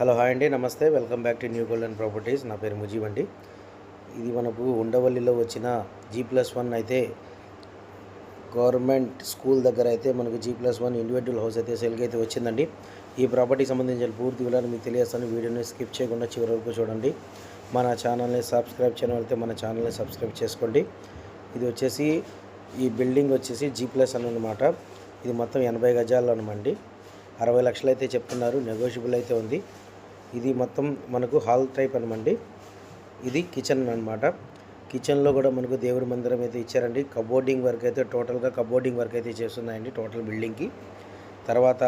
Hello hi అండి నమస్తే. Welcome back to new golden properties. నా పేరు ముజీబ్ అండి. ఇది మనకు ఉండవల్లిలో వచ్చిన జీ ప్లస్ వన్ అయితే గవర్నమెంట్ స్కూల్ దగ్గర అయితే మనకు G plus one individual house అయితే సేల్కి అయితే వచ్చిందండి. ఈ ప్రాపర్టీకి సంబంధించిన పూర్తి వివరాలు మీకు తెలియస్తాను వీడియోని స్కిప్ చేయకుండా చివరి వరకు చూడండి. మన ఛానల్ని సబ్స్క్రైబ్ చేయడం అయితే మన ఛానల్ని సబ్స్క్రైబ్ చేసుకోండి. ఇది వచ్చేసి ఈ బిల్డింగ్ వచ్చేసి జీ ప్లస్ అని అనమాట ఇది మొత్తం ఎనభై గజాలు అనమండి అరవై లక్షలు అయితే చెప్తున్నారు. నెగోషియబుల్ అయితే ఉంది. ఇది మొత్తం మనకు హాల్ టైప్ అనమండి ఇది కిచెన్ అనమాట కిచెన్లో కూడా మనకు దేవుడి మందిరం అయితే ఇచ్చారండి. కబోర్డింగ్ వర్క్ అయితే టోటల్గా కబోర్డింగ్ వర్క్ అయితే చేస్తున్నాయండి టోటల్ బిల్డింగ్కి. తర్వాత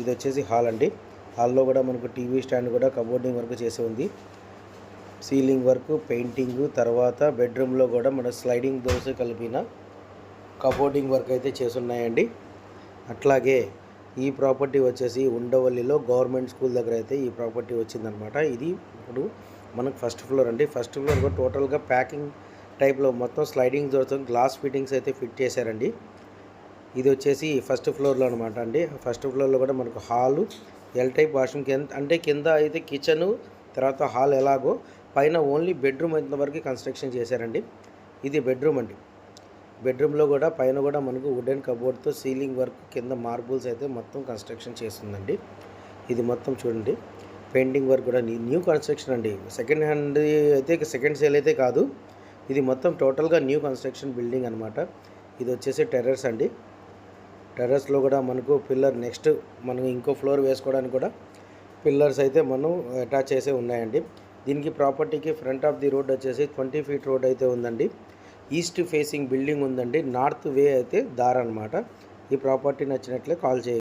ఇది వచ్చేసి హాల్ అండి. హాల్లో కూడా మనకు టీవీ స్టాండ్ కూడా కబోర్డింగ్ వర్క్ చేసి ఉంది. సీలింగ్ వర్క్ పెయింటింగ్ తర్వాత బెడ్రూమ్లో కూడా మన స్లైడింగ్ డోర్స్ కలిపిన కబోర్డింగ్ వర్క్ అయితే చేస్తున్నాయండి. అట్లాగే ఈ ప్రాపర్టీ వచ్చేసి ఉండవల్లిలో గవర్నమెంట్ స్కూల్ దగ్గర అయితే ఈ ప్రాపర్టీ వచ్చిందనమాట. ఇది ఇప్పుడు మనకు ఫస్ట్ ఫ్లోర్ అండి. ఫస్ట్ ఫ్లోర్ కూడా టోటల్గా ప్యాకింగ్ టైప్లో మొత్తం స్లైడింగ్ దొరుకుతాం గ్లాస్ ఫిట్టింగ్స్ అయితే ఫిట్ చేశారండి. ఇది వచ్చేసి ఫస్ట్ ఫ్లోర్లో అనమాట అండి. ఫస్ట్ ఫ్లోర్లో కూడా మనకు హాలు ఎల్ టైప్ వాష్రూమ్ కింద అంటే కింద అయితే కిచెను తర్వాత హాల్ ఎలాగో పైన ఓన్లీ బెడ్రూమ్ వరకు కన్స్ట్రక్షన్ చేశారండి. ఇది బెడ్రూమ్ అండి. బెడ్రూమ్లో కూడా పైన కూడా మనకు వుడెన్ కబోర్డ్తో సీలింగ్ వర్క్ కింద మార్బుల్స్ అయితే మొత్తం కన్స్ట్రక్షన్ చేస్తుందండి. ఇది మొత్తం చూడండి. పెయింటింగ్ వర్క్ కూడా న్యూ- కన్స్ట్రక్షన్ అండి. సెకండ్ హ్యాండ్ అయితే సెకండ్ సేల్ అయితే కాదు. ఇది మొత్తం టోటల్గా న్యూ కన్స్ట్రక్షన్ బిల్డింగ్ అనమాట ఇది వచ్చేసి టెర్రస్ అండి. టెర్రస్లో కూడా మనకు పిల్లర్ నెక్స్ట్ మనం ఇంకో ఫ్లోర్ వేసుకోవడానికి కూడా పిల్లర్స్ అయితే మనం అటాచ్ చేసే ఉన్నాయండి. దీనికి ప్రాపర్టీకి ఫ్రంట్ ఆఫ్ ది రోడ్ వచ్చేసి ట్వంటీ ఫీట్ రోడ్ అయితే ఉందండి. ఈస్ట్ ఫేసింగ్ బిల్డింగ్ ఉందండి నార్త్ వే అయితే దార్ అనమాట ఈ ప్రాపర్టీ నచ్చినట్లే కాల్ చేయండి.